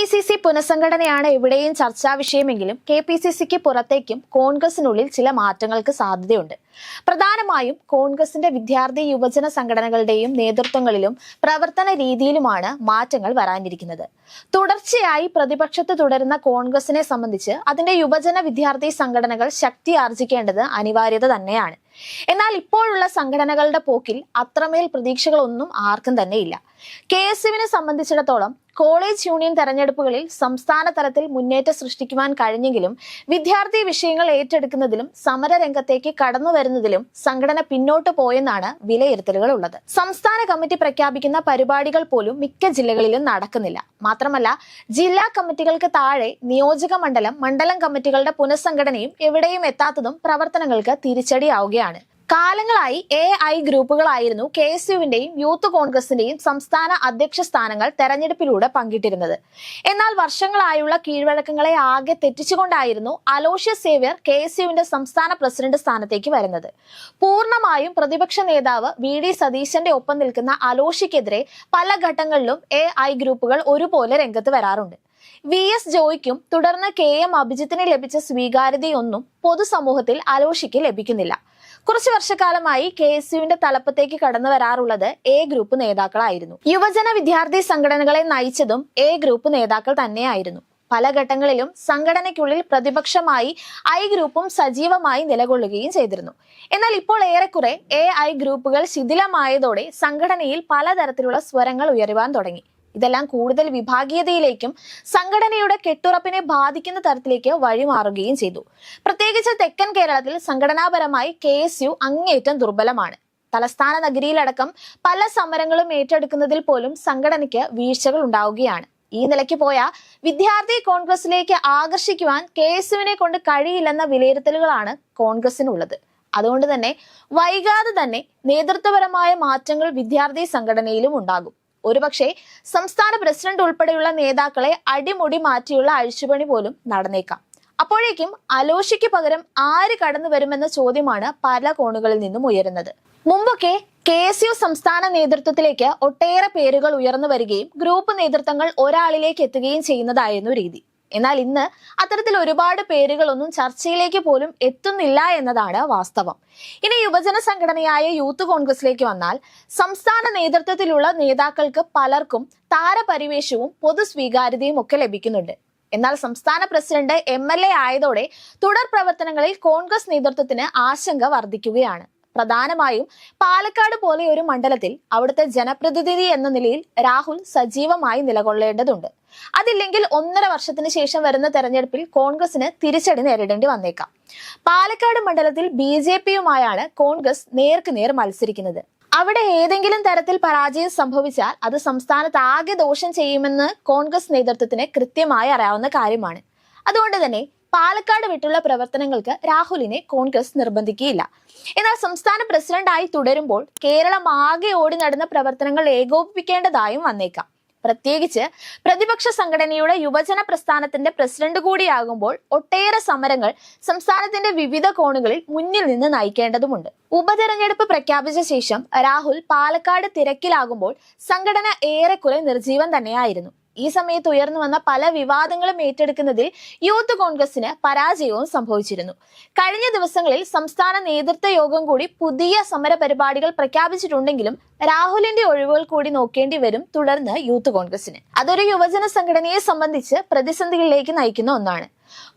P C C പുനഃസംഘടനയാണ് എവിടെയും ചർച്ചാ വിഷയമെങ്കിലും K P C സിക്ക് പുറത്തേക്കും കോൺഗ്രസിനുള്ളിൽ ചില മാറ്റങ്ങൾക്ക് സാധ്യതയുണ്ട്. പ്രധാനമായും കോൺഗ്രസിന്റെ വിദ്യാർത്ഥി യുവജന സംഘടനകളുടെയും നേതൃത്വങ്ങളിലും പ്രവർത്തന രീതിയിലുമാണ് മാറ്റങ്ങൾ വരാനിരിക്കുന്നത്. തുടർച്ചയായി പ്രതിപക്ഷത്ത് തുടരുന്ന കോൺഗ്രസിനെ സംബന്ധിച്ച് അതിന്റെ യുവജന വിദ്യാർത്ഥി സംഘടനകൾ ശക്തി ആർജിക്കേണ്ടത് അനിവാര്യത തന്നെയാണ്. എന്നാൽ ഇപ്പോഴുള്ള സംഘടനകളുടെ പോക്കിൽ അത്രമേൽ പ്രതീക്ഷകളൊന്നും ആർക്കും തന്നെയില്ല. കെ എസ് യുവിനെ സംബന്ധിച്ചിടത്തോളം കോളേജ് യൂണിയൻ തെരഞ്ഞെടുപ്പുകളിൽ സംസ്ഥാന തലത്തിൽ മുന്നേറ്റം സൃഷ്ടിക്കുവാൻ കഴിഞ്ഞെങ്കിലും വിദ്യാർത്ഥി വിഷയങ്ങൾ ഏറ്റെടുക്കുന്നതിലും സമര രംഗത്തേക്ക് കടന്നു വരുന്നതിലും സംഘടന പിന്നോട്ട് പോയെന്നാണ് വിലയിരുത്തലുകൾ ഉള്ളത് സംസ്ഥാന കമ്മിറ്റി പ്രഖ്യാപിക്കുന്ന പരിപാടികൾ പോലും മിക്ക ജില്ലകളിലും നടക്കുന്നില്ല. മാത്രമല്ല ജില്ലാ കമ്മിറ്റികൾക്ക് താഴെ നിയോജക മണ്ഡലം മണ്ഡലം കമ്മിറ്റികളുടെ പുനഃസംഘടനയും എവിടെയും എത്താത്തതും പ്രവർത്തനങ്ങൾക്ക് തിരിച്ചടിയാവുകയാണ്. കാലങ്ങളായി എ ഐ ഗ്രൂപ്പുകളായിരുന്നു കെ എസ് യുവിന്റെയും യൂത്ത് കോൺഗ്രസിന്റെയും സംസ്ഥാന അധ്യക്ഷ സ്ഥാനങ്ങൾ തെരഞ്ഞെടുപ്പിലൂടെ പങ്കിട്ടിരുന്നത്. എന്നാൽ വർഷങ്ങളായുള്ള കീഴ്വഴക്കങ്ങളെ ആകെ തെറ്റിച്ചുകൊണ്ടായിരുന്നു അലോഷ്യ സേവ്യർ കെ എസ് യുവിന്റെ സംസ്ഥാന പ്രസിഡന്റ് സ്ഥാനത്തേക്ക് വരുന്നത്. പൂർണമായും പ്രതിപക്ഷ നേതാവ് വി ഡി സതീശന്റെ ഒപ്പം നിൽക്കുന്ന അലോഷ്യക്കെതിരെ പല ഘട്ടങ്ങളിലും എ ഐ ഗ്രൂപ്പുകൾ ഒരുപോലെ രംഗത്ത് വരാറുണ്ട്. വി എസ് ജോയ്ക്കും തുടർന്ന് കെ എം അഭിജിത്തിന് ലഭിച്ച സ്വീകാര്യതയൊന്നും പൊതുസമൂഹത്തിൽ അലോഷിക്ക് ലഭിക്കുന്നില്ല. കുറച്ചു വർഷക്കാലമായി കെ എസ് യുവിന്റെ തലപ്പത്തേക്ക് കടന്നു വരാറുള്ളത് എ ഗ്രൂപ്പ് നേതാക്കളായിരുന്നു. യുവജന വിദ്യാർത്ഥി സംഘടനകളെ നയിച്ചതും എ ഗ്രൂപ്പ് നേതാക്കൾ തന്നെയായിരുന്നു. പല ഘട്ടങ്ങളിലും സംഘടനയ്ക്കുള്ളിൽ പ്രതിപക്ഷമായി ഐ ഗ്രൂപ്പും സജീവമായി നിലകൊള്ളുകയും ചെയ്തിരുന്നു. എന്നാൽ ഇപ്പോൾ ഏറെക്കുറെ എ ഐ ഗ്രൂപ്പുകൾ ശിഥിലമായതോടെ സംഘടനയിൽ പലതരത്തിലുള്ള സ്വരങ്ങൾ ഉയരുവാൻ തുടങ്ങി. ഇതെല്ലാം കൂടുതൽ വിഭാഗീയതയിലേക്കും സംഘടനയുടെ കെട്ടുറപ്പിനെ ബാധിക്കുന്ന തരത്തിലേക്ക് വഴിമാറുകയും ചെയ്തു. പ്രത്യേകിച്ച് തെക്കൻ കേരളത്തിൽ സംഘടനാപരമായി കെ അങ്ങേയറ്റം ദുർബലമാണ്. തലസ്ഥാന നഗരിയിലടക്കം പല സമരങ്ങളും ഏറ്റെടുക്കുന്നതിൽ പോലും സംഘടനയ്ക്ക് വീഴ്ചകൾ ഉണ്ടാവുകയാണ്. ഈ നിലയ്ക്ക് പോയ വിദ്യാർത്ഥി കോൺഗ്രസിലേക്ക് ആകർഷിക്കുവാൻ കെ കൊണ്ട് കഴിയില്ലെന്ന വിലയിരുത്തലുകളാണ് കോൺഗ്രസിനുള്ളത്. അതുകൊണ്ട് തന്നെ വൈകാതെ തന്നെ നേതൃത്വപരമായ മാറ്റങ്ങൾ വിദ്യാർത്ഥി സംഘടനയിലും ഉണ്ടാകും. ഒരുപക്ഷെ സംസ്ഥാന പ്രസിഡന്റ് ഉൾപ്പെടെയുള്ള നേതാക്കളെ അടിമുടി മാറ്റിയുള്ള അഴിച്ചുപണി പോലും നടന്നേക്കാം. അപ്പോഴേക്കും അലോഷിക്ക് പകരം ആര് കടന്നു വരുമെന്ന ചോദ്യമാണ് പല കോണുകളിൽ നിന്നും ഉയരുന്നത്. മുമ്പൊക്കെ കെ എസ് യു സംസ്ഥാന നേതൃത്വത്തിലേക്ക് ഒട്ടേറെ പേരുകൾ ഉയർന്നു വരികയും ഗ്രൂപ്പ് നേതൃത്വങ്ങൾ ഒരാളിലേക്ക് എത്തുകയും ചെയ്യുന്നതായിരുന്നു രീതി. എന്നാൽ ഇന്ന് അത്തരത്തിൽ ഒരുപാട് പേരുകളൊന്നും ചർച്ചയിലേക്ക് പോലും എത്തുന്നില്ല എന്നതാണ് വാസ്തവം. ഇനി യുവജന സംഘടനയായ യൂത്ത് കോൺഗ്രസിലേക്ക് വന്നാൽ സംസ്ഥാന നേതൃത്വത്തിലുള്ള നേതാക്കൾക്ക് പലർക്കും താരപരിവേഷവും പൊതു സ്വീകാര്യതയും ഒക്കെ ലഭിക്കുന്നുണ്ട്. എന്നാൽ സംസ്ഥാന പ്രസിഡന്റ് എം എൽ എ ആയതോടെ തുടർ പ്രവർത്തനങ്ങളിൽ കോൺഗ്രസ് നേതൃത്വത്തിന് ആശങ്ക വർദ്ധിക്കുകയാണ്. പ്രധാനമായും പാലക്കാട് പോലെ ഒരു മണ്ഡലത്തിൽ അവിടുത്തെ ജനപ്രതിനിധി എന്ന നിലയിൽ രാഹുൽ സജീവമായി നിലകൊള്ളേണ്ടതുണ്ട്. അതില്ലെങ്കിൽ ഒന്നര വർഷത്തിന് ശേഷം വരുന്ന തെരഞ്ഞെടുപ്പിൽ കോൺഗ്രസിന് തിരിച്ചടി നേരിടേണ്ടി വന്നേക്കാം. പാലക്കാട് മണ്ഡലത്തിൽ ബി ജെ പിയുമായാണ് കോൺഗ്രസ് നേർക്കുനേർ മത്സരിക്കുന്നത്. അവിടെ ഏതെങ്കിലും തരത്തിൽ പരാജയം സംഭവിച്ചാൽ അത് സംസ്ഥാനത്ത് ആകെ ദോഷം ചെയ്യുമെന്ന് കോൺഗ്രസ് നേതൃത്വത്തിന് കൃത്യമായി അറിയാവുന്ന കാര്യമാണ്. അതുകൊണ്ട് തന്നെ പാലക്കാട് വിട്ടുള്ള പ്രവർത്തനങ്ങൾക്ക് രാഹുലിനെ കോൺഗ്രസ് നിർബന്ധിക്കുകയില്ല. എന്നാൽ സംസ്ഥാന പ്രസിഡന്റായി തുടരുമ്പോൾ കേരളം ആകെ ഓടി നടന്ന പ്രവർത്തനങ്ങൾ ഏകോപിപ്പിക്കേണ്ടതായും വന്നേക്കാം. പ്രത്യേകിച്ച് പ്രതിപക്ഷ സംഘടനയുടെ യുവജന പ്രസ്ഥാനത്തിന്റെ പ്രസിഡന്റ് കൂടിയാകുമ്പോൾ ഒട്ടേറെ സമരങ്ങൾ സംസ്ഥാനത്തിന്റെ വിവിധ കോണുകളിൽ മുന്നിൽ നിന്ന് നയിക്കേണ്ടതുണ്ട് ഉപതെരഞ്ഞെടുപ്പ് പ്രഖ്യാപിച്ച ശേഷം രാഹുൽ പാലക്കാട് തിരക്കിലാകുമ്പോൾ സംഘടന ഏറെക്കുറെ നിർജീവൻ തന്നെയായിരുന്നു. ഈ സമയത്ത് ഉയർന്നു വന്ന പല വിവാദങ്ങളും ഏറ്റെടുക്കുന്നതിൽ യൂത്ത് കോൺഗ്രസിന് പരാജയവും സംഭവിച്ചിരുന്നു. കഴിഞ്ഞ ദിവസങ്ങളിൽ സംസ്ഥാന നേതൃത്വ യോഗം കൂടി പുതിയ സമര പരിപാടികൾ പ്രഖ്യാപിച്ചിട്ടുണ്ടെങ്കിലും രാഹുലിന്റെ ഒഴിവുകൾ കൂടി നോക്കേണ്ടി വരും തുടർന്ന് യൂത്ത് കോൺഗ്രസിന് അതൊരു യുവജന സംഘടനയെ സംബന്ധിച്ച് പ്രതിസന്ധികളിലേക്ക് നയിക്കുന്ന ഒന്നാണ്.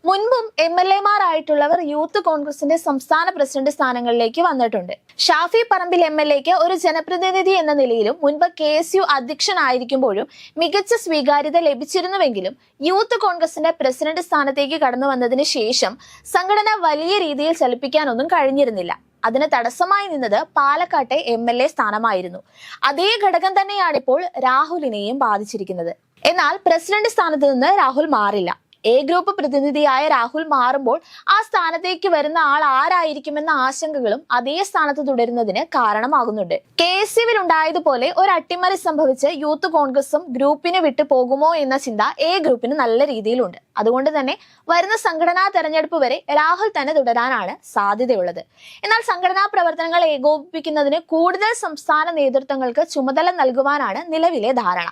മുൻപും എം എൽ എമാരായിട്ടുള്ളവർ യൂത്ത് കോൺഗ്രസിന്റെ സംസ്ഥാന പ്രസിഡന്റ് സ്ഥാനങ്ങളിലേക്ക് വന്നിട്ടുണ്ട്. ഷാഫി പറമ്പിൽ എം എൽ എക്ക് ഒരു ജനപ്രതിനിധി എന്ന നിലയിലും മുൻപ് കെ എസ് യു അധ്യക്ഷനായിരിക്കുമ്പോഴും മികച്ച സ്വീകാര്യത ലഭിച്ചിരുന്നുവെങ്കിലും യൂത്ത് കോൺഗ്രസിന്റെ പ്രസിഡന്റ് സ്ഥാനത്തേക്ക് കടന്നു വന്നതിന് ശേഷം സംഘടന വലിയ രീതിയിൽ ചലിപ്പിക്കാനൊന്നും കഴിഞ്ഞിരുന്നില്ല. അതിന് തടസ്സമായി നിന്നത് പാലക്കാട്ടെ എം എൽ എ സ്ഥാനമായിരുന്നു. അതേ ഘടകം തന്നെയാണ് ഇപ്പോൾ രാഹുലിനെയും ബാധിച്ചിരിക്കുന്നത്. എന്നാൽ പ്രസിഡന്റ് സ്ഥാനത്ത് നിന്ന് രാഹുൽ മാറില്ല. എ ഗ്രൂപ്പ് പ്രതിനിധിയായ രാഹുൽ മാറുമ്പോൾ ആ സ്ഥാനത്തേക്ക് വരുന്ന ആൾ ആരായിരിക്കുമെന്ന ആശങ്കകളും അതേ സ്ഥാനത്ത് തുടരുന്നതിന് കാരണമാകുന്നുണ്ട്. കെ എസ് യുവിൽ ഉണ്ടായതുപോലെ ഒരു അട്ടിമറി സംഭവിച്ച് യൂത്ത് കോൺഗ്രസും ഗ്രൂപ്പിനെ വിട്ടു പോകുമോ എന്ന ചിന്ത എ ഗ്രൂപ്പിന് നല്ല രീതിയിലുണ്ട്. അതുകൊണ്ട് തന്നെ വരുന്ന സംഘടനാ തെരഞ്ഞെടുപ്പ് വരെ രാഹുൽ തന്നെ തുടരാനാണ് സാധ്യതയുള്ളത്. എന്നാൽ സംഘടനാ പ്രവർത്തനങ്ങൾ ഏകോപിപ്പിക്കുന്നതിന് കൂടുതൽ സംസ്ഥാന നേതൃത്വങ്ങൾക്ക് ചുമതല നൽകുവാനാണ് നിലവിലെ ധാരണ.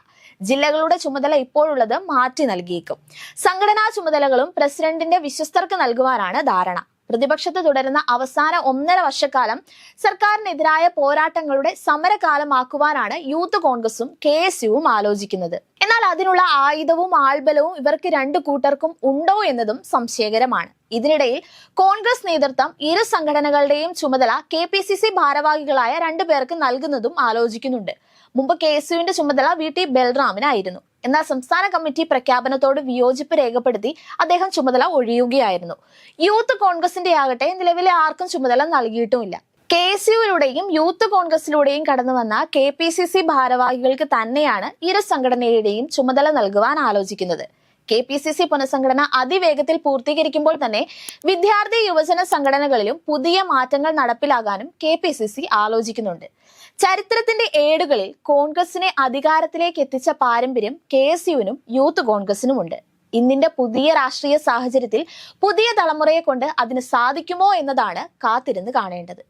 ജില്ലകളുടെ ചുമതല ഇപ്പോഴുള്ളത് മാറ്റി നൽകിയേക്കും. സംഘടനാ ചുമതലകളും പ്രസിഡന്റിന്റെ വിശ്വസ്തർക്ക് നൽകുവാനാണ് ധാരണ. പ്രതിപക്ഷത്ത് തുടരുന്ന അവസാന ഒന്നര വർഷക്കാലം സർക്കാരിനെതിരായ പോരാട്ടങ്ങളുടെ സമരകാലമാക്കുവാനാണ് യൂത്ത് കോൺഗ്രസും കെ എസ് യുവും ആലോചിക്കുന്നത്. എന്നാൽ അതിനുള്ള ആയുധവും ആൾബലവും ഇവർക്ക് രണ്ടു കൂട്ടർക്കും ഉണ്ടോ എന്നതും സംശയകരമാണ്. ഇതിനിടയിൽ കോൺഗ്രസ് നേതൃത്വം ഇരു സംഘടനകളുടെയും ചുമതല കെ പി സി സി ഭാരവാഹികളായ രണ്ടുപേർക്ക് നൽകുന്നതും ആലോചിക്കുന്നുണ്ട്. മുമ്പ് കെ എസ് യുവിന്റെ ചുമതല വി ടി ബൽറാമിനായിരുന്നു. എന്നാൽ സംസ്ഥാന കമ്മിറ്റി പ്രഖ്യാപനത്തോട് വിയോജിപ്പ് രേഖപ്പെടുത്തി അദ്ദേഹം ചുമതല ഒഴിയുകയായിരുന്നു. യൂത്ത് കോൺഗ്രസിന്റെ ആകട്ടെ നിലവിലെ ആർക്കും ചുമതല നൽകിയിട്ടുമില്ല. കെ എസ് യൂത്ത് കോൺഗ്രസിലൂടെയും കടന്നു വന്ന കെ പി സി സി ഭാരവാഹികൾക്ക് തന്നെയാണ് ഇരു സംഘടനയുടെയും ചുമതല നൽകുവാൻ ആലോചിക്കുന്നത്. കെ പി സി സി പുനഃസംഘടന അതിവേഗത്തിൽ പൂർത്തീകരിക്കുമ്പോൾ തന്നെ വിദ്യാർത്ഥി യുവജന സംഘടനകളിലും പുതിയ മാറ്റങ്ങൾ നടപ്പിലാകാനും കെ പി സി സി ആലോചിക്കുന്നുണ്ട്. ചരിത്രത്തിന്റെ ഏടുകളിൽ കോൺഗ്രസിനെ അധികാരത്തിലേക്ക് എത്തിച്ച പാരമ്പര്യം കെ എസ് യുവിനും യൂത്ത് കോൺഗ്രസിനുമുണ്ട്. ഇന്നിന്റെ പുതിയ രാഷ്ട്രീയ സാഹചര്യത്തിൽ പുതിയ തലമുറയെ കൊണ്ട് അതിന് സാധിക്കുമോ എന്നതാണ് കാത്തിരുന്ന് കാണേണ്ടത്.